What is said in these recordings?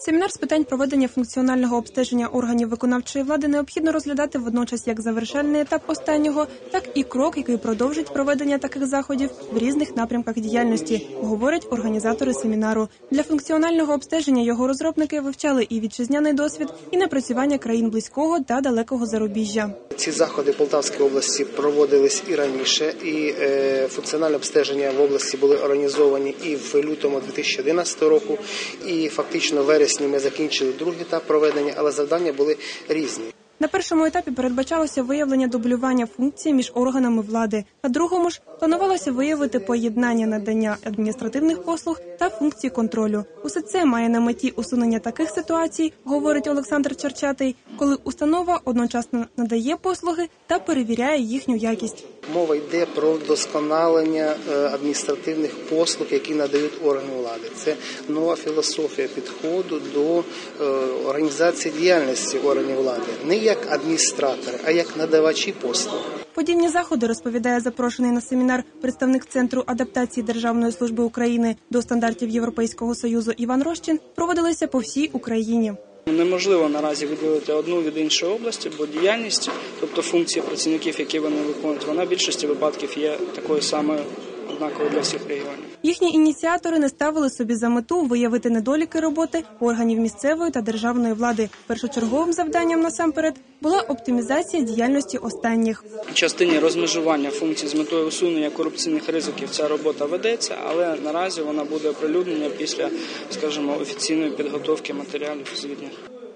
Семінар з питань проведення функціонального обстеження органів виконавчої влади необхідно розглядати водночас як завершальний етап останнього, так і крок, який продовжить проведення таких заходів в різних напрямках діяльності, говорять організатори семінару. Для функціонального обстеження його розробники вивчали і вітчизняний досвід, і напрацювання країн близького та далекого зарубіжжя. Ці заходи в Полтавській області проводились і раніше, і е, функціональне обстеження в області були організовані і в лютому 2011 року, і фактично в вересні ми закінчили другий етап проведення, але завдання були різні. На першому етапі передбачалося виявлення дублювання функцій між органами влади. На другому ж планувалося виявити поєднання надання адміністративних послуг та функцій контролю. Усе це має на меті усунення таких ситуацій, говорить Олександр Черчатий, коли установа одночасно надає послуги та перевіряє їхню якість. Мова йде про вдосконалення е, адміністративних послуг, які надають органи влади. Це нова філософія підходу до е, організації діяльності органів влади, не як адміністратори, а як надавачі послуг. Подібні заходи розповідає запрошений на семінар представник центру адаптації Державної служби України до стандартів Європейського союзу Іван Рощин проводилися по всій Україні. Неможливо наразі виділити одну від іншої області, бо діяльність, тобто функції працівників, які вони виконують, вона в більшості випадків є такою самою однаковою для всіх регіонів. Їхні ініціатори не ставили собі за мету виявити недоліки роботи органів місцевої та державної влади. Першочерговим завданням насамперед була оптимізація діяльності останніх. В частині розмежування функцій з метою усунення корупційних ризиків ця робота ведеться, але наразі вона буде оприлюднена після, скажімо, офіційної підготовки матеріалів звітних.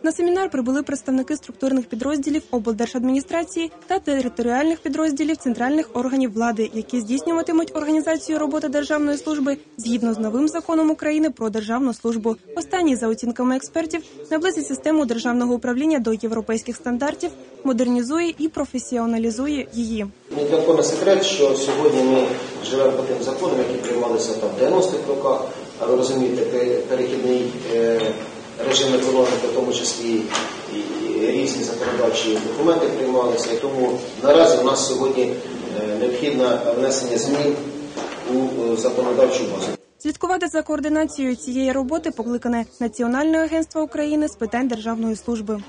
На семінар прибули представники структурних підрозділів облдержадміністрації та територіальних підрозділів центральних органів влади, які здійснюватимуть організацію роботи державної служби згідно з новим законом України про державну службу. Останній, за оцінками експертів, наблизить систему державного управління до європейських стандартів, модернізує і професіоналізує її. Ні для секрет, що сьогодні ми живемо по тим законам, які приймалися там в 90-х роках, а ви розумієте, перехідний е, режим економіки, в тому числі і різні законодавчі документи приймалися. І тому наразі у нас сьогодні е, необхідне внесення змін у е, законодавчу базу. Слідкувати за координацією цієї роботи покликане Національне агентство України з питань державної служби.